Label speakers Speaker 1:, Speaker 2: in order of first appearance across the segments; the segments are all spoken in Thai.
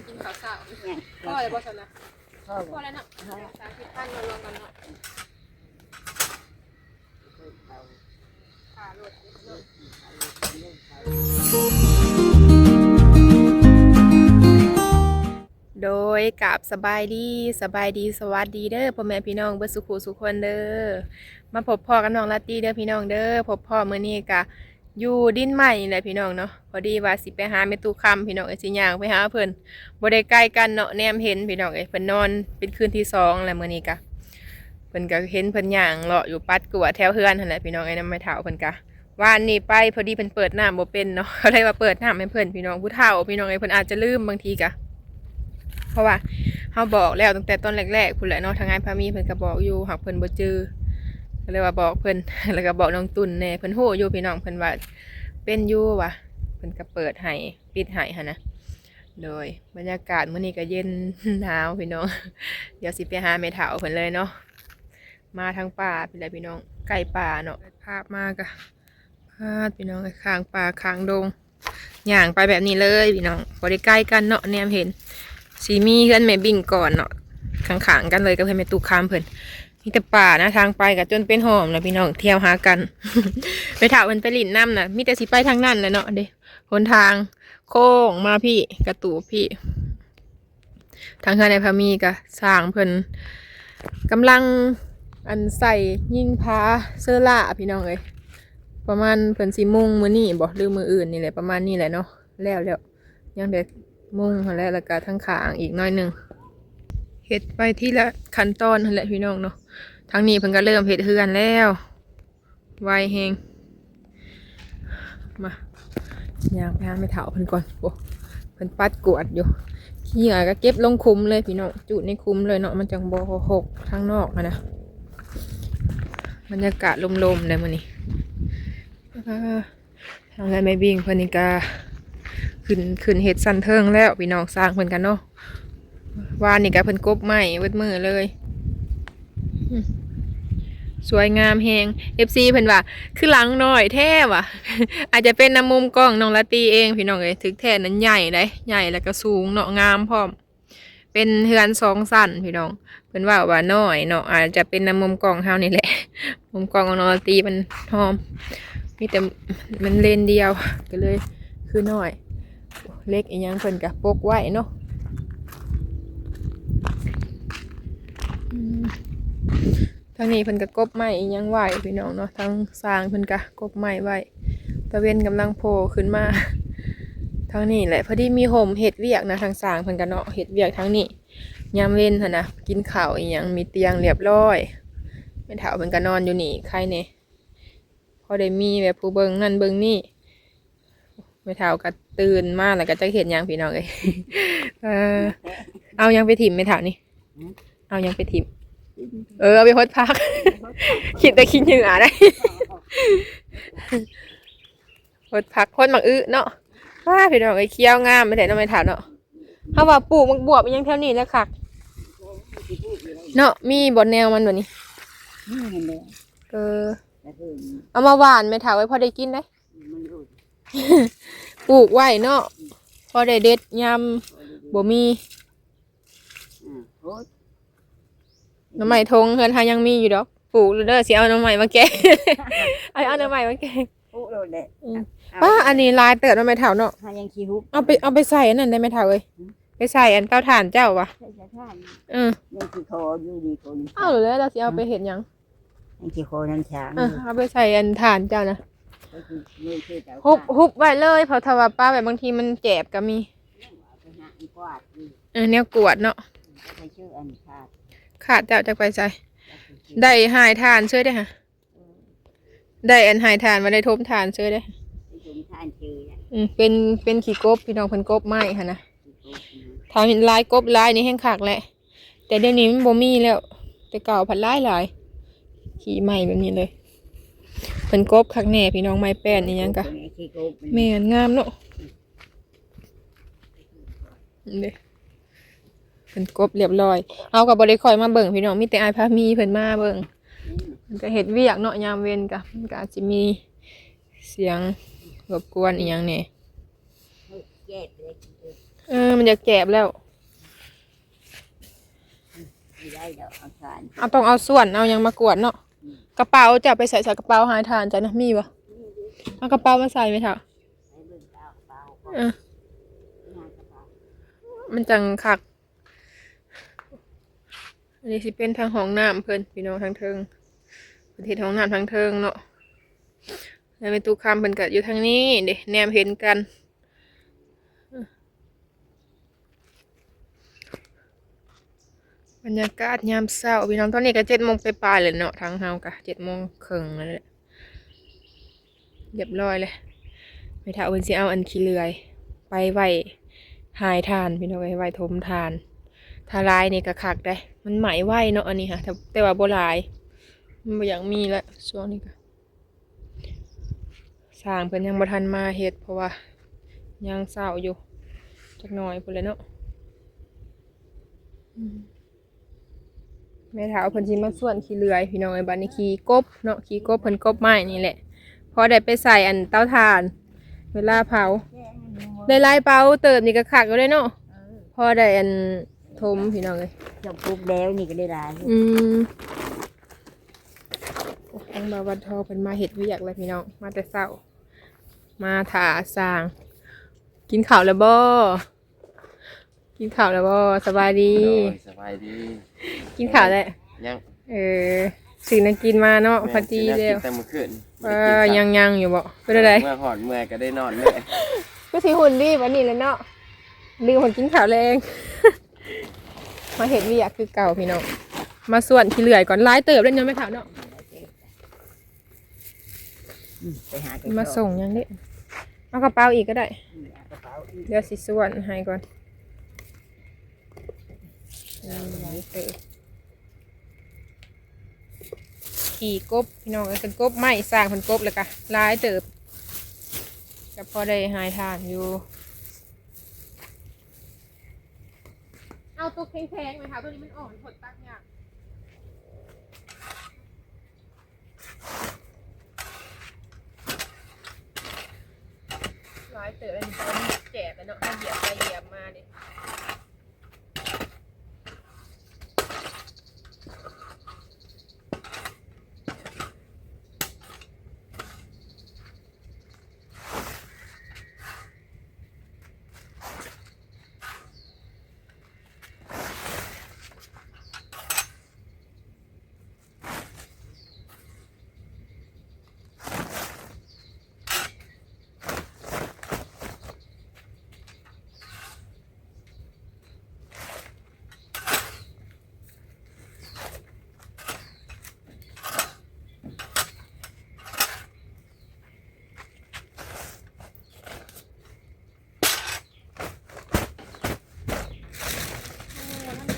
Speaker 1: กันกินข้าวเช้าพ่อเลยบ่สนะ
Speaker 2: พ่อ
Speaker 1: พ่อแล้วเนาะสามสิบพันมารวมกันเนาะค่ารถเนาะโดยกับสบายดีสบายดีสวัสดีเด้อพ่อแม่พี่น้องเบิดสุขุสุขคนเด้อมาพบพ่อกับน้องลาตรีเด้อพี่น้องเด้อพบพ่อเมื้อนี้กะ อยู่ดินใหม่แหละพี่น้องเนาะพอดีว่าสิไปหาแม่ตู้คำพี่น้องเอ้สิย่างไปหาเพิ่นบ่ได้ใกล้กันเนาะแนมเห็นพี่น้องเอ้เพิ่นนอนเป็นคืนที่สองแล้วมื้อนี้กะเพิ่นก็เห็นเพิ่นย่างเลาะอยู่ปัดกวแถวเฮือนนั่นแหละพี่น้องไอ้นำไม้เฒ่าเพิ่นกะวานนี้ไปพอดีเพิ่นเปิดน้ำบ่เป็นเนาะเขาเลยว่าเปิดน้ำให้เพิ่นพี่น้องผู้เฒ่าพี่น้องเอ้เพิ่นอาจจะลืมบางทีกะเพราะว่าเขาบอกแล้วตั้งแต่ตอนแรกๆคุณแหละเนาะทางงานพามีเพิ่นก็บอกอยู่หากเพิ่นบ่จือ เลยว่าบอกเพิ่นแล้วก็บอกน้องตุ่นแน่เพิ่นฮู้อยู่พี่น้องเพิ่นว่าเป็นอยู่ว่ะเพิ่นก็เปิดให้ปิดให้หั่นะโดยบรรยากาศมื้อนี้ก็เย็นหนาวพี่น้อง เดี๋ยวสิไปหาแม่เฒ่าเพิ่นเลยเนาะมาทางป่าพี่แหละพี่น้องใกล้ป่าเนาะภาพมากอะพาดพี่น้องข้างป่าข้างดงย่างไปแบบนี้เลยพี่น้องบ่ได้ใกล้กันเนาะแนมเห็นสีมีเพื่อนแม่บิ่งก่อนเนาะข้างๆกันเลยกับเพื่อนแม่ตูคามเพิ่น มีแต่ป่านะทางไปกับจนเป็นหอมนะพี่น้องเที่ยวหากัน ไปถามมันไปหลินน้ำนะมีแต่สิไปทางนั้นแหละเนาะเด้หนทางโค้งมาพี่กระตูพี่ ทางเฮือนในพามีก็สร้างเพิ่นกำลังอันใส่ยิ่งพาเสื้อล่าพี่น้องเอ้ยประมาณเพิ่นสิมุ่งมือนี่บ่หรือมืออื่นนี่แหละประมาณนี้แหละเนาะแล้วแล้วยังเด็กมุ่งแหละแล้วก็ทั้งขางอีกน้อยหนึ่งเฮ็ดไปที่ละขั้นตอนนั่นแหละพี่น้องเนาะ ทางนี้เพิ่นก็เริ่มเฮ็ดเฮือนแล้วไวแฮงมายางไปหาไม่เถาเพิ่นก่อนโอ้เพิ่นปัดกวดอยู่ขี้หงายก็เก็บลงคุ้มเลยพี่น้องจุในคุ้มเลยเนาะมันจังบ่หกทางนอกนะบรรยากาศลมๆเลยมื้อนี้อ่ทางไงไม่บิงเพิ่นนี่ก็ขึ้นขึ้นเห็ดสันเทิงแล้วพี่น้องสร้างเพิ่นกันเนาะวานนี่ก็เพิ่นกบใหม่เวดมือเลยอื สวยงามแฮง FC เพิ่นว่า คือหลังน้อยแท้ว่ะ อาจจะเป็นน้ำมุมกล้องน้องละตีเองพี่น้องเอ้ยถึกแท้นั้นใหญ่เลยใหญ่แล้วก็สูงเนาะงามพร้อม เป็นเฮือนสองสั้นพี่น้องเพิ่นว่าว่าน้อยเนาะอาจจะเป็นน้ำมุมกล้องเฮานี่แหละ มุมกล้องของน้องละตีมันหอม มีแต่มันเลนเดียวก็เลย คือน้อย เล็กอีหยังเพิ่นกะปกไว้เนาะอืม ทางนี้เพิ่นกะกบไม้อีหยังไว้พี่น้องเนาะทางสร้างเพิ่นกะกบไม้ไว้ตะเวนกำลังโผล่ขึ้นมาทางนี้แหละพอดีมีโฮมเฮ็ดเวียกนะทางสร้างเพิ่นกะเนาะเฮ็ดเวียกทางนี้ยามเว้นหั่นนะกินข้าวอีหยังมีเตียงเรียบร้อยแม่เฒ่าเพิ่นก็นอนอยู่นี่ใครแน่พอได้มีแบบผู้เบิ่งนั่นเบิ่งนี่ไม่เท่าก็ตื่นมากแล้วก็จะเห็นหยังพี่น้องเอ้ยเออเอายังไปถิ่มไม่เท่านี่เอายังไปถิ่ม เออเอาไปฮดพัก คิดแต่คิดเหงื่อได้ฮดพักฮดหมักอื้อเนาะว้าพี่น้องไอ้เคี้ยวงามไม่แต่น้องไม่ถามเนาะเขาว่าปลูกมักบวบมันยังแถวนี้แล้วคักเนาะมีบอนแนวมันแบบนี้
Speaker 2: เอ
Speaker 1: อเอามาหวานไม่ถามไว้พอได้กินได้
Speaker 2: มันรูด
Speaker 1: ปลูกไว้เนาะพอได้เด็ดยำบ่มี
Speaker 2: อ่าโอ้ย
Speaker 1: น้ำใหม่ทงเฮือนหายังมีอยู่ดอกปลูกเด้อสิเอาน้ำใหม่มาแกง เอาเอาน้ำใหม่มาแกง
Speaker 2: โอ้โหเลย
Speaker 1: อืมป้าอันนี้ลายเติบน้ำใหม่เถาเนาะ
Speaker 2: ถ้ายังขี้ฮุบ
Speaker 1: เอาไปเอาไปใส่อันนั้นได้ไหมเถาเอ้ยไปใส่อันเต้าถ่านเจ้าวะ
Speaker 2: ใช่ใช่ใช่
Speaker 1: เออ
Speaker 2: ยังขี้คออยู่ดีคน
Speaker 1: เอาเลยเราสิเอาไปเห็นหยัง
Speaker 2: ยังขี้คอนั่นช้าง
Speaker 1: เออเอาไปใส่อันถ่านเจ้านะ
Speaker 2: ก็คือนี่คือแต่
Speaker 1: ฮุบฮุบไว้เลยเพอถ้าว่าป้าแบบบางทีมันแจบก็มี
Speaker 2: ไปหาอีกวาดนี่
Speaker 1: เออแนวกวดเนาะ
Speaker 2: ไปชื่ออัน ขาด
Speaker 1: ขาดเจ้าจะไปใส่ได้หายทานช่วยได้ฮะได้อันหายทานมาได้ทบทานช่วยได้
Speaker 2: ไปถึงท่านชื่อเนี่ย
Speaker 1: อืมเป็นเป็นขี้กบพี่น้องเพิ่นกบไม้ค่ะนะ
Speaker 2: ขี้คอ
Speaker 1: ทางลายกบลายนี่แห้งขากแหละ แต่เดี๋ยวนี้มันบ่มีแล้ว แต่เก่าผัดลายหลายขี่ใหม่แบบนี้เลยเป็นกบคักแน่พี่น้องไม้แป้นนี่ยังกะ
Speaker 2: ขี้คอ
Speaker 1: แม่นงามเนาะนี่เด้ เป็นกบเรียบร้อยเอากับบริคอยมาเบิ่งพี่น้องมีแต่อายพามีเพิ่นมาเบิ่งมันก็เฮ็ดเวียกเนาะยามเว้นกะมันก็อาจจะมีเสียงรบกวนอีหยังแหน่
Speaker 2: แย่เอ
Speaker 1: อมันจะแกบแล้ว
Speaker 2: เอา
Speaker 1: ต้องเอาส่วนเอายังมากวดเนาะกระเป๋าจะไปใส่ใส่กระเป๋าหายทานจ้ะนะมีปะเอากระเป๋ามาใส่ไหมเถอะมันจังคัก นนี้สิเป็นทางห้องน้ำเพิ่นพี่น้องทางเทิงประเทศห้องน้ำทางเทิงเนาะแล้วเป็นตู้คำเพิ่นก็อยู่ทางนี้เด้แนมเห็นกันบรรยากาศยามเช้าพี่น้องตอนนี้ก็เจ็ดโมงไปปลายเลยเนาะทางเฮากะเจ็ดโมงครึ่งแหละเรียบร้อยเลยไม่ถ้าเอาเพิ่นสิเอาอันขี้เลือย ไปไหวหายทานพี่น้องไว้ไว้ทมทาน ถ้าลายนี่ก็คักได้ มันไหมไหวเนาะอันนี้ค่ะ แต่แต่ว่าบ่หลาย มันบ่อยากมีละช่วงนี้ก็สร้างเพิ่นยังบ่ทันมาเฮ็ดเพราะว่ายังเศร้าอยู่จักหน่อยพุ่นแหละเนาะอืมแม่ถาวเพิ่นสิมาส่วนขี้เลื่อย พี่น้องไอ้บัดนี้ขี้กบเนาะขี้กบเพิ่นกบไม้นี่แหละพอได้ไปใส่อันเตาถ่าน เวลาเผา
Speaker 2: แจ้งให้ดูว่า
Speaker 1: ได้ลายเปาเติบนี่ก็ขักอยู่เลยเนาะ
Speaker 2: เออ
Speaker 1: พอได้อัน ทมพี่น้องเลย
Speaker 2: จบปุ๊บแล้วนี่ก็ได้หลาย
Speaker 1: อืมทางบาวันทอเป็นมาเห็ดเวิอยากเลยพี่น้อง มาแต่เศร้า มาถาสร้าง กินข้าวแล้วบ่กินข้าวแล้วบ่สบายดี
Speaker 3: โดยสบายดี
Speaker 1: กินข้าวแล้ว
Speaker 3: ยัง
Speaker 1: เออสิ่งนั้นกินมาเนาะพอดี
Speaker 3: แม่
Speaker 1: เดียว
Speaker 3: สิได้กินแต่มื้อคืน
Speaker 1: เออยังยังอยู่บ่เป็นอะไร
Speaker 3: เมื่อหอดเมื่อยก็ได้นอนแม่
Speaker 1: ก็สิหุ่นรีบวันนี้เลยเนาะลืมคนกินข้าวแรง มาเห็ดเวิอยากคือเก่าพี่น้อง มาส่วนที่เหลือก่อนร้ายเติบเล่นยังไม่ถามเนาะ
Speaker 2: อืมไปหากระ
Speaker 1: มา
Speaker 2: สอบ
Speaker 1: ส่งยังได้เอากระเป๋าอีกก็ได้
Speaker 2: อืมเอากระเป๋าอีก
Speaker 1: เดี๋ยวสิส่วนให้ก่อนร้ายเติบขี่กบพี่น้องเอ้ยเป็นกบไม้สร้างเป็นกบเลยกะร้ายเติบก็พอได้หายทานอยู่ เอา ตัวแข็งๆไหมคะตัวนี้มันอ่อนผดตักยากร้ายเติบอันนี้ตอนนี้แจกกันเนาะเหยียบไปเหยียบมาเนี่ย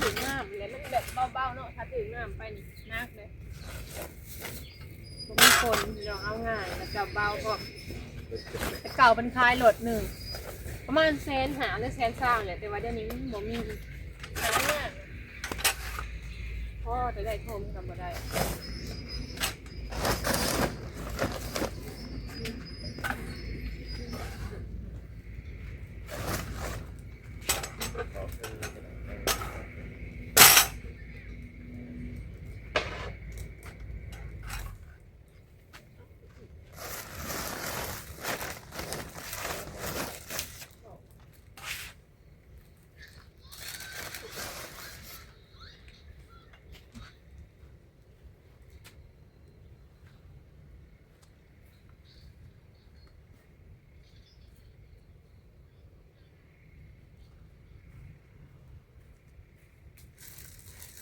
Speaker 1: ถึงน้ำ เบบเบาๆเนาะถ้าถึงน้ำไปนี่นักเลยผมมีคนลองเอาง่ายแล้วจับเบาก็แต่เก่าเป็นคลายโหลดหนึ่งประมาณแสนหาหรือแสนสร้างเลยแต่ว่าเดี๋ยวนี้มันบ่มีหายายพ่อจะได้โทมกันบ่ได้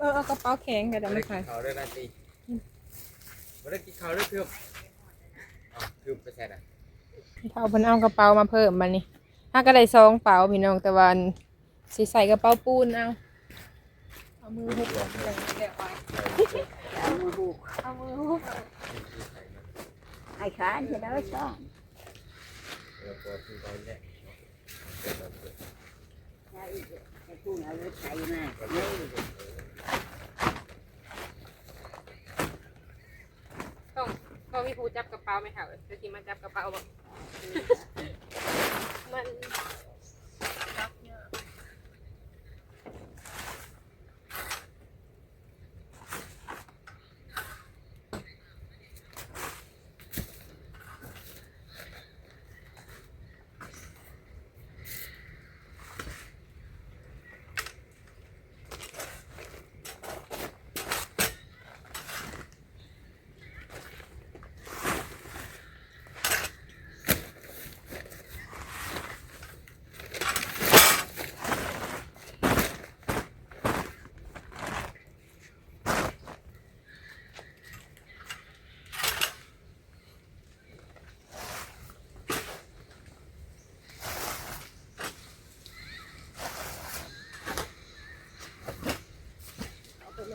Speaker 1: อ อเอากระเป๋าแข็งก็ได้
Speaker 3: ไม่
Speaker 1: ไม่
Speaker 3: ได้
Speaker 1: ใช่
Speaker 3: กินข้าวด้วยนะตีไม่ได้กินข้าวด้วยเพื่อนเอาคือไปแช่น่ะ
Speaker 1: ถ้าเอาเพิ่นเอากระเป๋ามาเพิ่มบัดนี้ถ้าก็ได้ซองเป๋าพี่น้องแต่ว่าอันสิใส่กระเป๋าปูนเอาเอามือหุบลงไปเลยเดี๋ยวไว้
Speaker 2: เอามือหูก
Speaker 1: เอามือหุบ
Speaker 2: ไอ้ขานจะได้ช่อง
Speaker 3: แล้วก็คือตอนเนี้ย
Speaker 2: ใช่ไอ้ผู้เอารถไถมาเลย
Speaker 1: ต้องก็มีผู้จับกระ เป๋าไหมคะจะสิมาจับกระเป๋าบ่มันจับยา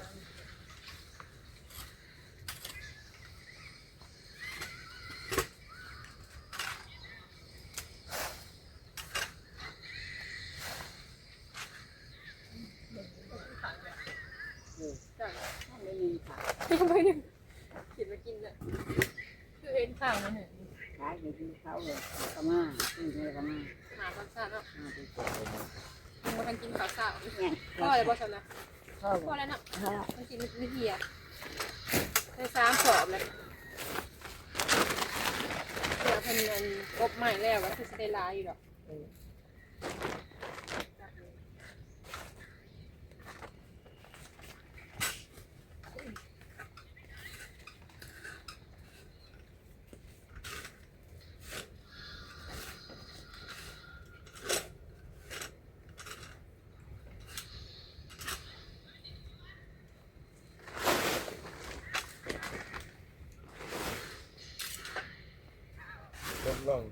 Speaker 1: ก
Speaker 2: ไม่มีค่ะ
Speaker 1: ยังไม่ได้กินมากินน่ะ คือเห็นข้าวมันเห็น
Speaker 2: ขายอยู่ที่เขาเลยก็มาขึ้นเลยก็มา
Speaker 1: หาตอนเช้าเนาะ
Speaker 2: มาที่ตัว
Speaker 1: มันมาทันกินข้าวเช้า
Speaker 2: เนี่ย
Speaker 1: พ่อเลยบ่สนนะ
Speaker 2: พ่อ
Speaker 1: พ่อแล้วเนาะ
Speaker 2: พ่อ
Speaker 1: มันกินไม่เหี่ยได้สามสอบเลยเดี๋ยวเพิ่นมันกบใหม่แล้วก็คือสิได้ลายอยู่ดอก
Speaker 3: ลดลง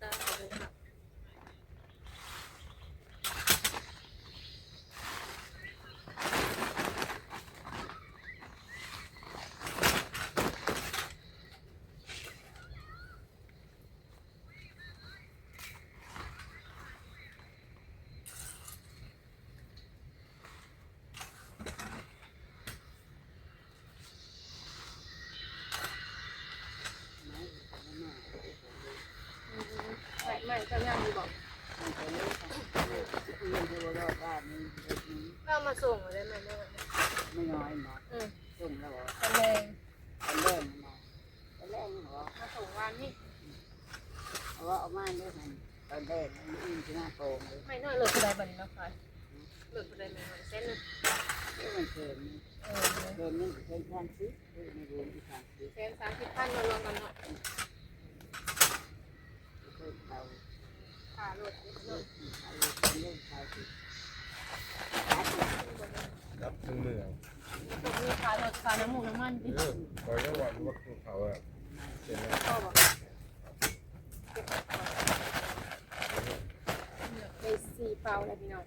Speaker 1: ตาเลยค่ะใส่ใหม่จะยังอยู่บอก
Speaker 2: มันเป็นเรื่องของเบองที่ว่าเราบ้านนี้เด็
Speaker 1: เรามาส่งเลยไหมแม่ย
Speaker 2: ไม่น้อยหมอ
Speaker 1: อืม
Speaker 2: ส่งแล้วเหรอ
Speaker 1: ตะแรง
Speaker 2: ตอนแรกหมอตอนแรกเหรอ
Speaker 1: มาส่งวันนี้
Speaker 2: เอาว่าเอามาด้วยมันตอนแรกมันอินที่หน้าโกงเลย
Speaker 1: ไม่น้อยเลืออะไรบัดนี้นะคะเลืออะไรไหมเส้น
Speaker 2: ที่มันเค็ม
Speaker 1: เออ
Speaker 2: เค็มนี่เค็มแทนซิไม่รู้ที่ทางซิ
Speaker 1: เส้นสามสิบพันมารวมกันเนาะ
Speaker 2: เพิ่มเตา
Speaker 1: ค่ารถนิดหน่อย
Speaker 2: เอาเรื่องชายสิ
Speaker 3: รับทั้งเมือง
Speaker 1: แล้วก็มีค่ารถค่าน้ำมูกน้ำมันดิ
Speaker 3: เออคอยจังหวัดว่าคือเขาอะเสร็จแล้ว
Speaker 1: พ่อบอกไปสี่เปล่าเลยพี่น้อง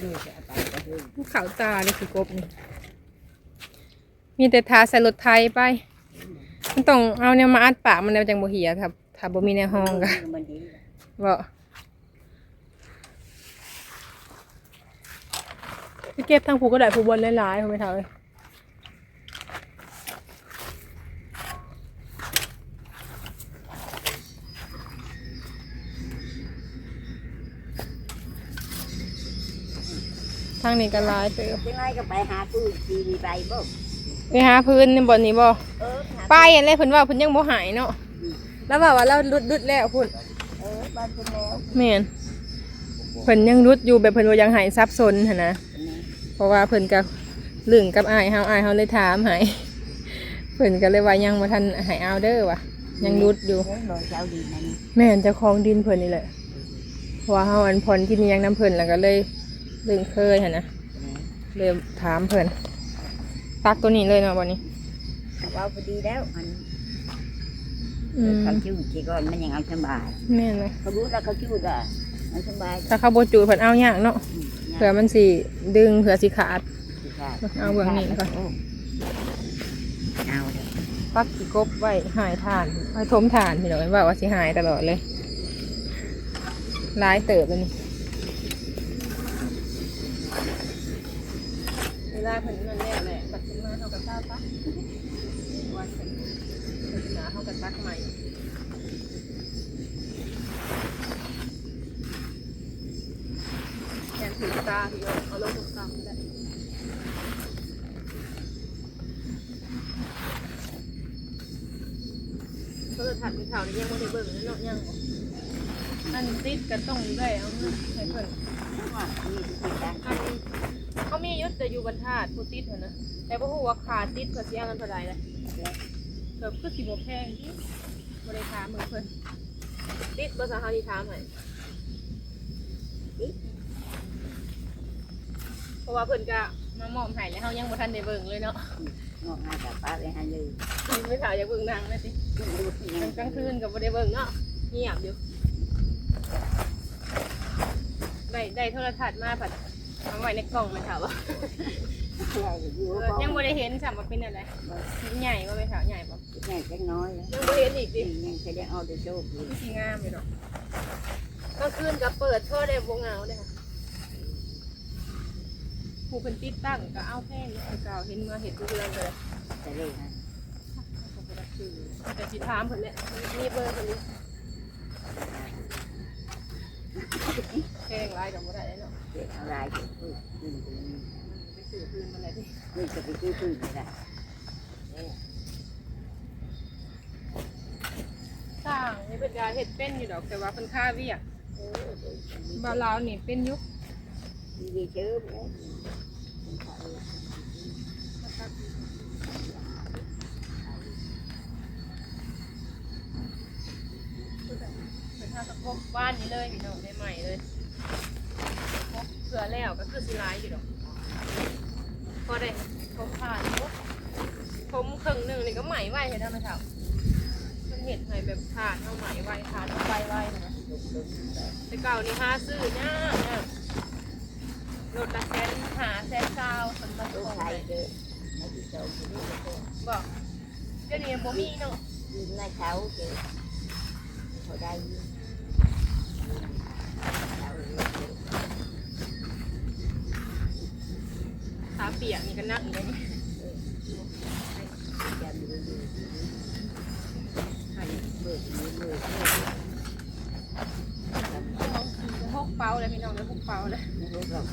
Speaker 2: ดูจะไปก็คือ
Speaker 1: ภูเขาตาเลยคือกบนี่ มีแต่ทาใส่รถไทยไป มันต้องเอาเนี่ยมาอัดปากมันแล้วจังบ่เหียถ้าถ้าบ่มีในห้องก็
Speaker 2: มันดี
Speaker 1: บ่ ไปเก็บทางผูก็ได้ผูบนหลายๆผูไม่เท่าเลยทางนี้ก็หลายเติบ
Speaker 2: ยังไงก็ไปหาปืนทีวีไปบ่
Speaker 1: ไปหาพื้นในบ่อนนี้บ่
Speaker 2: เออหา
Speaker 1: ไปอันแรกเพิ่นว่าเพิ่นยังบ่หายเนาะแล้วว่าว่าเรารุดรุดแล้วพุ่น
Speaker 2: เออบ้านเป็นแล้ว
Speaker 1: แม่นเพิ่นยังรุดอยู่แบบเพิ่นว่ายังหายซับซ้อนหั่นนะ
Speaker 2: อันนี้
Speaker 1: เพ
Speaker 4: ราะว่าเพิ่นก็ลึงกับอ้ายเฮาอ้ายเฮาเลยถามให้เพิ่นก็เลยว่ายังบ่ทันให้เอาเด้อว่ะยังรุดอยู่
Speaker 2: เฮ้ยบ่เจ้าดีนะนี่
Speaker 4: แม่นเจ้าของดินเพิ่นนี่แหละเพราะว่าเฮาอันพรที่นี่ยังน้ำเพิ่นแล้วก็เลยลึงเคยหั่นนะเลยถามเพิ่นตักตัวนี้เลยเนาะบัดนี้
Speaker 2: เว้าพอดีแล้วมัน
Speaker 4: อืม
Speaker 2: เขาชื่อกี่ก่อนมันยังเอาสบาย
Speaker 4: แม่นเลย
Speaker 2: เขารู้แล้วเขาชื่ออะมันสบาย
Speaker 4: ถ้าเขาบ่จูดเพิ่นเอายากเนาะ
Speaker 2: อืม
Speaker 4: เผื่อมันสิดึงเผื่อสิขาด
Speaker 2: ใช่
Speaker 4: เอาเบื้องนี้ก่อน
Speaker 2: เอาเลย
Speaker 4: ปักสิกบไว้หายทานไว้ทมทานพี่น้องเห็นว่าว่าสิหายตลอดเลยร้ายเติบเลยนี่เวลาเพิ่นนั่นแน่แหละปัดขึ้นมาเท่ากับตาปะวันเพิ่นเพิ่นหนาเท่ากับตักใหม่แทนถือตาพี่น้องเอาลงทุกตาได้ โทรทัศน์มีข่าวนี่ยังไม่ได้เบิ่งเลยเนาะยังบ่อันติดก็ต้องได้เอาเงินให้เพิ่น
Speaker 2: ว่านี่คือการ
Speaker 4: อันเขามียุทธแต่อยู่บรรทัดผู้ติดเถอะนะแต่บ่ฮู้ว่าขาดติดเพิ่นสิเอาเงินเท่าใดเลยเกือบคือสิบ่แพงที่บ่ได้ถามเหมือเพิ่นติดบ่สาหาที่ถามให้เพราะว่าเพิ่นก็มามอบให้แล้วเฮายังบ่ทันได้เบิ่งเลยเนาะ
Speaker 2: งอกงากับป้าไปให้เลย
Speaker 4: ไม่ถามอยากเบิ่งหนังเลยสิ
Speaker 2: ดูที่ยัง
Speaker 4: กลางคืนกับบ่ได้เบิ่งเนาะเงียบอยู่ได้ได้โทรทัศน์มาผัดเอาไว้ในกล่องเลยค่ะว่า
Speaker 2: อยู่
Speaker 4: เออยังบ่ได้เห็นสามว่าเป็นอะไรใหญ่บ่ไปถามใหญ่บ่
Speaker 2: แค่เล็กน้อย
Speaker 4: ยังบ่เห็นอีกดิ
Speaker 2: ยังแสดงเอาแต่โชคดี
Speaker 4: สีงามอยู่ดอกกลางคืนก็เปิดโทรได้บ่เหงาเด้อค่ะ ผู้เพิ่นติดตั้งก็เอาแพงอยู่คือเก่าเห็นเมาเห็นทุกเรื่องเลย
Speaker 2: แต่เลยนะ
Speaker 4: แต่สิถามเพิ่นแหละมีเบอร์เพิ่นอยู่แพงหลายก็บ่ได้เนาะ
Speaker 2: เด็กอะไรเด็กพูดอืม
Speaker 4: ไปซื้อปืนมาเลยดิ
Speaker 2: นี่จะไปซื้อปืนไม่ได้
Speaker 4: สร้างนี่เป็นยาเห็ดเป็นอยู่ดอกแต่ว่าเป็นค่าเวียกบาลาวนี่เป็นยุค
Speaker 2: เชื้อไหม
Speaker 4: เป็นท่าตะกบบ้านนี้เลยพี่น้องใหม่ๆเลยพกเผื่อแล้วก็คือสิร้ายอยู่ดอกพอได้ทมผ่านปุ๊บทมครึ่งหนึ่งนี่ก็ใหม่ไว้เห็นไหมครับมันเห็ดให้แบบผ่านเอาใหม่ไว้ผ่านไปไว้นะแต่เก่านี่หาซื้อเนี่ย เนี่ยรถละแสนหาแสนเก้าสำหรับ
Speaker 2: ตัว
Speaker 4: ของ
Speaker 2: ไทย
Speaker 4: ไทย
Speaker 2: เจอไม่ติดโจมที่นี่ก็
Speaker 4: บอกเดี๋ยวนี้บ่มีเนาะ
Speaker 2: ยืนในเช้าเจอเขาได้ยืนเช้าเลย
Speaker 4: ขาเปียกนี่ก็นักอีกแล้วนี่
Speaker 2: จะมีดูให้เบิกมือมือ
Speaker 4: พกเป้าเลยพี่น้องเลยพกเป้าเลย
Speaker 2: ไม่รู้หรอก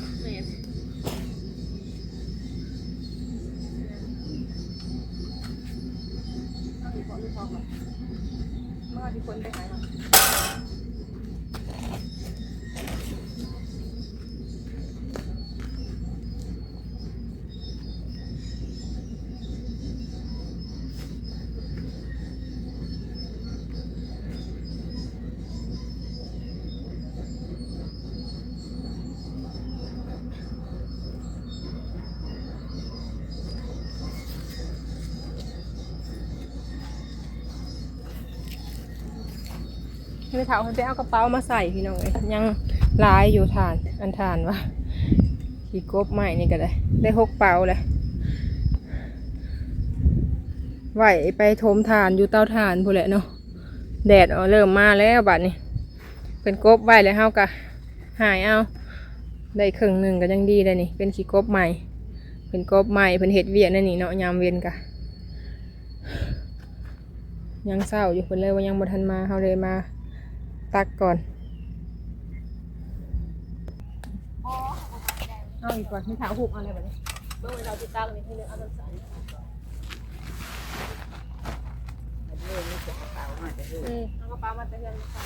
Speaker 4: มาที่คนไปหาเนาะให้ไปถาให้ไปเอากระเป๋ามาใส่พี่น้องเลยยังลายอยู่ทานอันทานวะขี่กบใหม่นี่ก็ได้ได้หกเป๋าเลยไหวไปทมทานอยู่เตาทานพูแหละเนาะแดดอ๋อเริ่มมาแล้วบัดนี้เป็นกบไหวแล้วเฮากะหายเอาได้ครึ่งหนึ่งก็ยังดีเลยนี่เป็นขี้กบใหม่ เป็นกบใหม่เป็นเห็ดเวียนนั่นนี่เนาะยามเวียนกะยังเศร้าอยู่คนเลยว่ายังบ่ทันมาเขาเลยมา ตักก่อน เอาอีกก่อนไม่ถาหุบเอาอะไรแบบนี้เมื่อเราติดตั้งนี่ให้เลือกอาต้นสาย
Speaker 2: เรื่องนี้จะเป่ามาจะเรื่อง
Speaker 4: อืมเอากระเป๋ามาแต่ยังใส่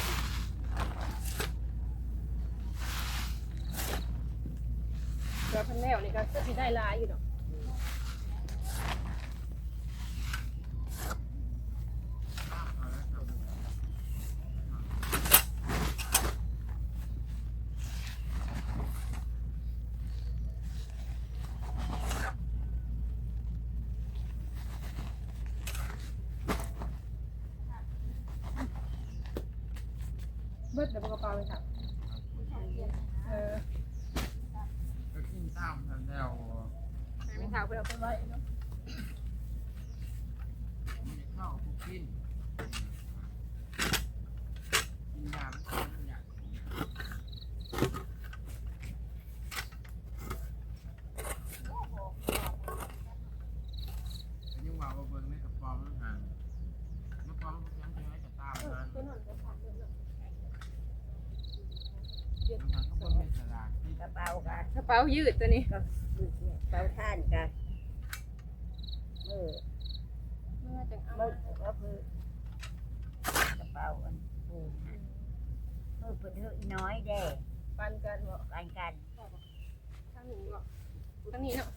Speaker 4: เพื่อ
Speaker 1: พิ่นแล้วนี่ก็คือสิได้ลายอยู่ดอก เบิดเดี๋ยวกระเป๋าเลยค่ะเออ
Speaker 3: ก็กินตามทันแล้ว
Speaker 1: ให้ไม่ถามเพิ่นเอาไปไว้เนาะ
Speaker 3: มีข้าวคุกกินกินยาไม่กินยายังว่าว่าเบิ่งในกระป๋องนั่นห่างกระป๋องยังจะให้จะตามนั้น
Speaker 1: ตัวนั้นก็ฝากเพิ่นเนาะ
Speaker 3: ยังห่างก็เบิ่งในตลาดที่
Speaker 2: กระเป๋ากัน
Speaker 1: กระเป๋ายืดตัวนี้
Speaker 2: ก็คือเนี่ยเป๋าท่านกันเมื่อ
Speaker 1: เมื่อจังเอา
Speaker 2: เมื่อก็คือกระเป๋าอันปูเมื่อเพิ่นเฮอน้อยแด้
Speaker 1: ปันกันบ่
Speaker 2: กันกัน
Speaker 1: ทางนี้บ่ทางนี้เนาะ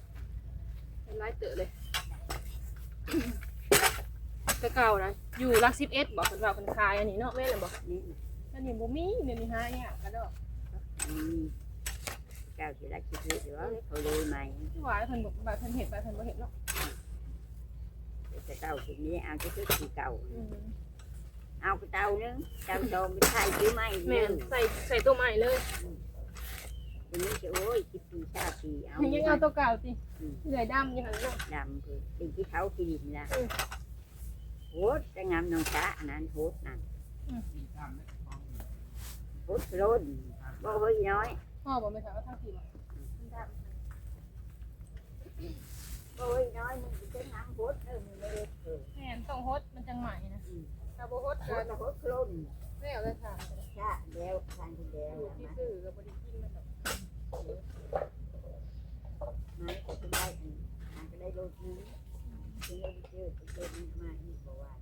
Speaker 1: เป็นหลายเตอะเลยแต่เก่านะอยู่หลัก11บ่เพิ่นว่าเพิ่นขายอันนี้เนาะแม่นล่ะบ่
Speaker 2: นี่
Speaker 1: อันนี้บ่มีเดี๋ยวนี้หายากกระดอก
Speaker 2: อืม เจ้าสิรักคิดเดี๋ยวเขาเลยไหม
Speaker 1: ที่ว่าเพิ่นบ่บ่เพิ่นเฮ็ดบ่เพิ่นบ่เฮ็ดเนาะ
Speaker 2: แต่เก่าทีนี้เอาจะคือสีเก่า
Speaker 1: อืม
Speaker 2: เอาไปเตานึงเตาโตไม่ใช่หรือไม่
Speaker 1: แม่นใส่ใส่ตัวใหม่เลย
Speaker 2: ทีนี้จะโอ้ยคิดปีชาปีเอา
Speaker 1: ยังเอาตัวเก่าสิเหลือยดำยังหันเนาะ
Speaker 2: ดำคือสิ่งที่เขาที่ดินนะ
Speaker 1: อืม
Speaker 2: โหดจะงามนองช้าอันนั้นโหดนั่น
Speaker 3: กินตามในกระป๋องอยู่
Speaker 2: โหดโลนบ่เฮ้ยน้อย
Speaker 1: พ่อบอกไม่ถามว่าทางสีบ่
Speaker 2: บ่เฮ้ยน้อยมึงจะงามโหดเออมึงไม่ได้เออ
Speaker 1: แม่นต้องฮดมันจังใหม่นะถ้าบ่ฮด
Speaker 2: โห
Speaker 1: ก็
Speaker 2: ดโหดโลน
Speaker 1: แล้วเลยค่ะ
Speaker 2: ชาแล้วทานที่แล้ว
Speaker 1: อยู่ที่
Speaker 2: มา
Speaker 1: ซื้อก็บ่ได้กินมันดอก
Speaker 2: ไม่ก็ได้อันอันก็ได้โลนึงถึงเราเจอเจอมันมาอีกบ่ว่า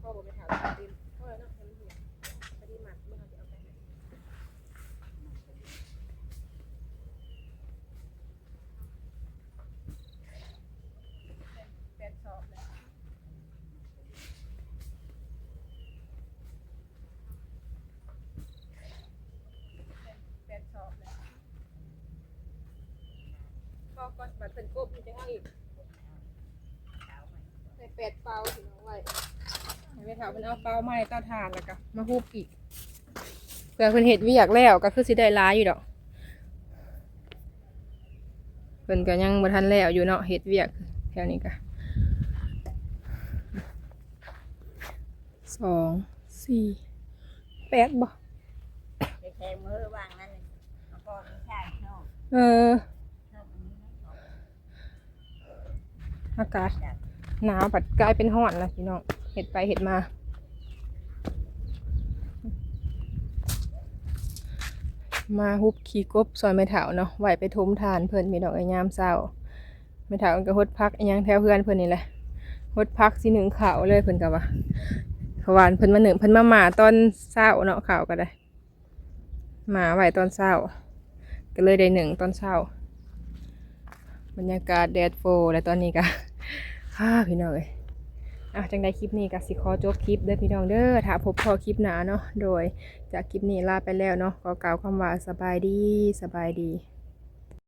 Speaker 1: พ่อบอกไม่ถามว่าดินพ่อเนาะมันเหี่ยวพอดีหมักเมื่อเขาจะเอาไปให้แปดสอบแล้วแปดสอบแล้ว พ่อก็บัดเป็นกบมันจะให้อีกในเป็ดเปาถึงเอาไว้ให้ไปถามมันเอาเปาไม้เต้าทานแล้วก็มาฮูบอีกเผื่อเพิ่นเห็ดเวียกแล้วก็คือสิได้ร้ายอยู่ดอกเพิ่นก็ยังบ่ทันแล้วอยู่เนาะเห็ดเวียกแถวนี้ก็สองสี่แปดบ่
Speaker 2: ไปแทงมือวางนั่นแล้วก็ไม่ใช่นอก
Speaker 1: เออ
Speaker 2: นอกอันนี้นะ
Speaker 1: อากาศหนาวปัดกลายเป็นร้อนแล้วพี่น้องเห็ดไปเห็ดมา มาฮุบขี่กบซอยไม่เถาเนาะไหวไปทมทานเพิ่นมีดอกไอ้ยามเศร้าไม่เถาก็ฮดพักอิหยังแถวเพื่อนเพิ่นนี่แหละฮดพักสิหนึ่งข่าวเลยเพิ่นก็ว่าขวานเพิ่นมาหนึ่งเพิ่นมาหมาตอนเช้าเนาะข่าวก็ได้หมาไหวตอนเช้า ก็เลยได้หนึ่งตอนเช้าบรรยากาศแดดโฟและตอนนี้ก็ ค่ะพี่น้องเอ้ยอะจังได้คลิปนี้ก็สิขอจบคลิปเด้อพี่น้องเด้อถ้าพบพอคลิปหนาเนาะโดยจากคลิปนี้ลาไปแล้วเนาะขอกล่าวคำว่าสบายดีสบายดี